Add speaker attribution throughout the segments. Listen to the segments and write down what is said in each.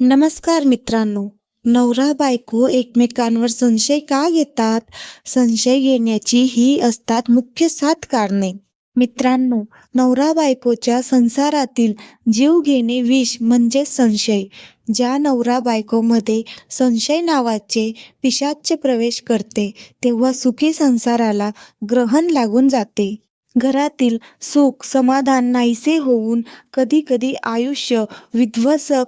Speaker 1: नमस्कार मित्रांनो. नवरा बायको एकमेकांवर संशय का घेतात? संशय घेण्याची ही असतात मुख्य सात कारणे. मित्रांनो नवरा बायकोच्या संसारातील जीव घेणे विष म्हणजे संशय ज्या नवरा बायकोमध्ये संशय नावाचे पिशाच्य प्रवेश करते तेव्हा सुखी संसाराला ग्रहण लागून जाते. घरातील सुख समाधान नाहीसे होऊन कधी कधी आयुष्य विध्वसक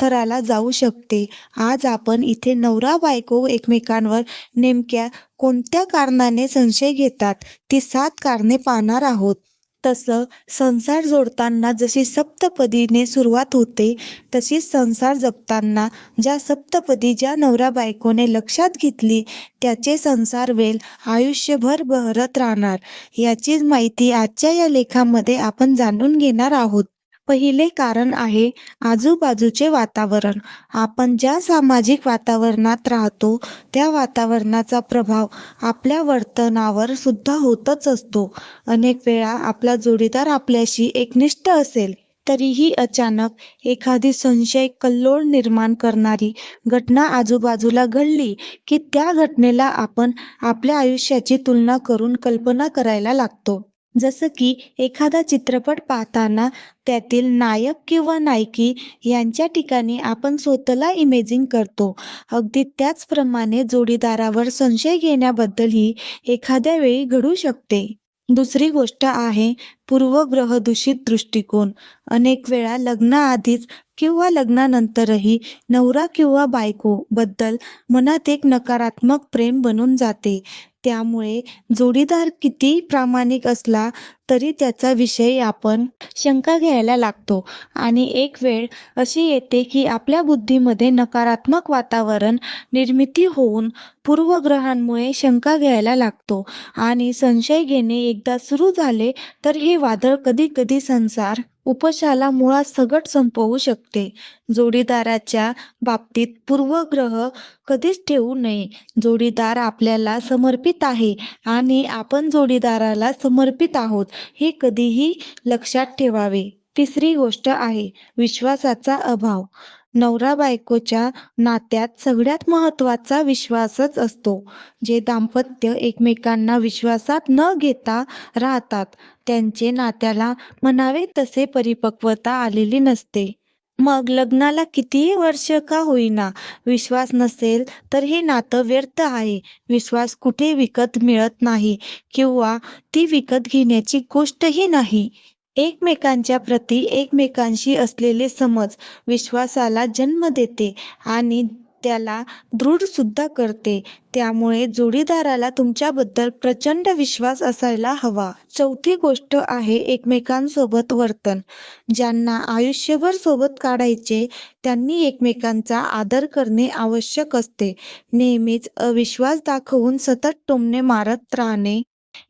Speaker 1: थराला जाऊ शकते. आज आपण इथे नवरा बायको एकमेकांवर नेमक्या कोणत्या कारणाने संशय घेतात? ती सात कारणे पाहणार आहोत. तसं संसार जोडताना जशी सप्तपदीने सुरुवात होते तशीच संसार जपताना ज्या सप्तपदी ज्या नवरा बायकोने लक्षात घेतली त्याचे संसार वेल आयुष्यभर बहरत राहणार. याचीच माहिती आजच्या या लेखामध्ये आपण जाणून घेणार आहोत. पहिले कारण आहे आजूबाजूचे वातावरण. आपण ज्या सामाजिक वातावरणात राहतो त्या वातावरणाचा प्रभाव आपल्या वर्तनावर सुद्धा होतच असतो. अनेक वेळा आपला जोडीदार आपल्याशी एकनिष्ठ असेल तरीही अचानक एखादी संशय कल्लोळ निर्माण करणारी घटना आजूबाजूला घडली की त्या घटनेला आपण आपल्या आयुष्याची तुलना करून कल्पना करायला लागतो. जसं की एखादा चित्रपट पाहताना त्यातील नायक किंवा नायकी यांच्या ठिकाणी आपण स्वतःला इमेजिंग करतो. अगदी त्याचप्रमाणे जोडीदारावर संशय घेण्याबद्दलही एखाद्या वेळी घडू शकते. दुसरी गोष्ट आहे पूर्वग्रहदूषित दृष्टिकोन. अनेक वेळा लग्नाआधीच किंवा लग्नानंतरही नवरा किंवा बायको बद्दल मनात एक नकारात्मक प्रेम बनून जाते. त्यामुळे जोडीदार किती प्रामाणिक असला तरी त्याचा विषय आपण शंका घ्यायला लागतो. आणि एक वेळ अशी येते की आपल्या बुद्धीमध्ये नकारात्मक वातावरण निर्मिती होऊन पूर्वग्रहांमुळे शंका घ्यायला लागतो. आणि संशय घेणे एकदा सुरू झाले तर हे वादळ कधी कधी संसार उपशाला मुळात सगट संपवू शकते. जोडीदाराच्या बाबतीत पूर्वग्रह कधीच ठेवू नये. जोडीदार आपल्याला समर्पित आहे आणि आपण जोडीदाराला समर्पित आहोत हे कधीही लक्षात ठेवावे. तिसरी गोष्ट आहे विश्वासाचा अभाव. नवरा बायकोच्या नात्यात सगळ्यात महत्त्वाचा विश्वासच असतो. जे दाम्पत्य एकमेकांना विश्वासात न घेता राहतात त्यांचे नात्याला म्हणावे तसे परिपक्वता आलेली नसते. मग लग्नाला कितीही वर्ष का होईना विश्वास नसेल तर हे नातं व्यर्थ आहे. विश्वास कुठे विकत मिळत नाही किंवा ती विकत घेण्याची गोष्टही नाही. एकमेकांच्या प्रती एकमेकांशी असलेले समज विश्वासाला जन्म देते आणि त्याला दृढसुद्धा करते. त्यामुळे जोडीदाराला तुमच्याबद्दल प्रचंड विश्वास असायला हवा. चौथी गोष्ट आहे एकमेकांसोबत वर्तन. ज्यांना आयुष्यभर सोबत काढायचे त्यांनी एकमेकांचा आदर करणे आवश्यक असते. नेहमीच अविश्वास दाखवून सतत टोमणे मारत राहणे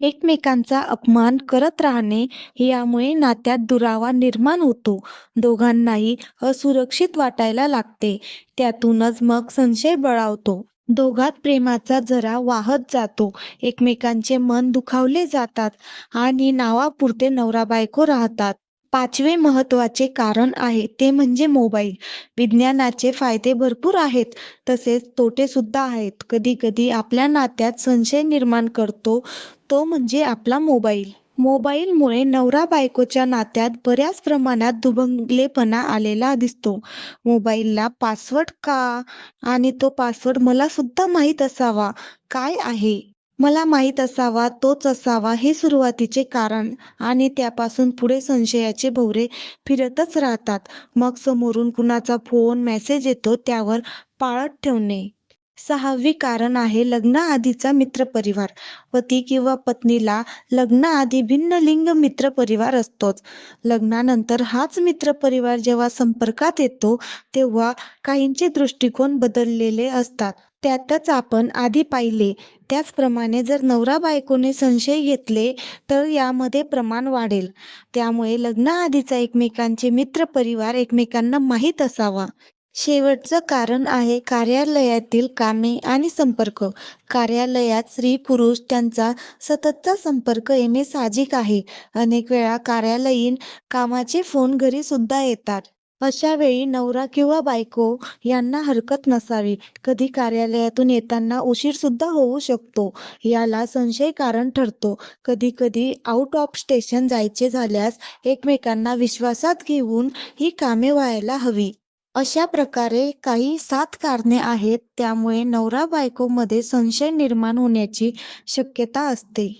Speaker 1: एकमेकांचा अपमान करत राहणे यामुळे नात्यात दुरावा निर्माण होतो. दोघांनाही असुरक्षित वाटायला लागते. त्यातूनच मग संशय बळावतो. दोघात प्रेमाचा जरा वाहत जातो. एकमेकांचे मन दुखावले जातात आणि नावापुरते नवरा बायको राहतात. पाचवे महत्त्वाचे कारण आहे ते म्हणजे मोबाईल. विज्ञानाचे फायदे भरपूर आहेत तसेच तोटे सुद्धा आहेत. कधी कधी आपल्या नात्यात संशय निर्माण करतो तो म्हणजे आपला मोबाईल. मोबाईलमुळे नवरा बायकोच्या नात्यात बऱ्याच प्रमाणात दुभंगलेपणा आलेला दिसतो. मोबाईलला पासवर्ड का? आणि तो पासवर्ड मला सुद्धा माहीत असावा. काय आहे? मला माहीत असावा तोच असावा हे सुरुवातीचे कारण आणि त्यापासून पुढे संशयाचे भोवरे फिरतच राहतात. मग समोरून कुणाचा फोन मेसेज येतो त्यावर पाळत ठेवणे. सहावी कारण आहे लग्नाआधीचा मित्रपरिवार पती किंवा पत्नीला लग्नाआधी भिन्न लिंग मित्रपरिवार असतोच. लग्नानंतर हाच मित्रपरिवार जेव्हा संपर्कात येतो तेव्हा काहींचे दृष्टिकोन बदललेले असतात. त्यातच आपण आधी पाहिले. त्याचप्रमाणे जर नवरा बायकोने संशय घेतले तर यामध्ये प्रमाण वाढेल. त्यामुळे लग्नाआधीचा एकमेकांचे मित्रपरिवार एकमेकांना माहीत असावा. शेवटचं कारण आहे कार्यालयातील कामे आणि संपर्क. कार्यालयात स्त्री पुरुष त्यांचा सततचा संपर्क येणे साहजिक आहे. अनेक वेळा कार्यालयीन कामाचे फोन घरी सुद्धा येतात. अशा वेळी नवरा किंवा बायको यांना हरकत नसावी. कधी कार्यालयातून येताना उशीर सुद्धा होऊ शकतो याला संशय कारण ठरतो. कधी कधी आउट ऑफ स्टेशन जायचे झाल्यास एकमेकांना विश्वासात घेऊन ही कामे व्हायला हवी. अशा प्रकारे काही सात कारणे आहेत त्यामुळे नवरा बायकोमध्ये संशय निर्माण होण्याची शक्यता असते.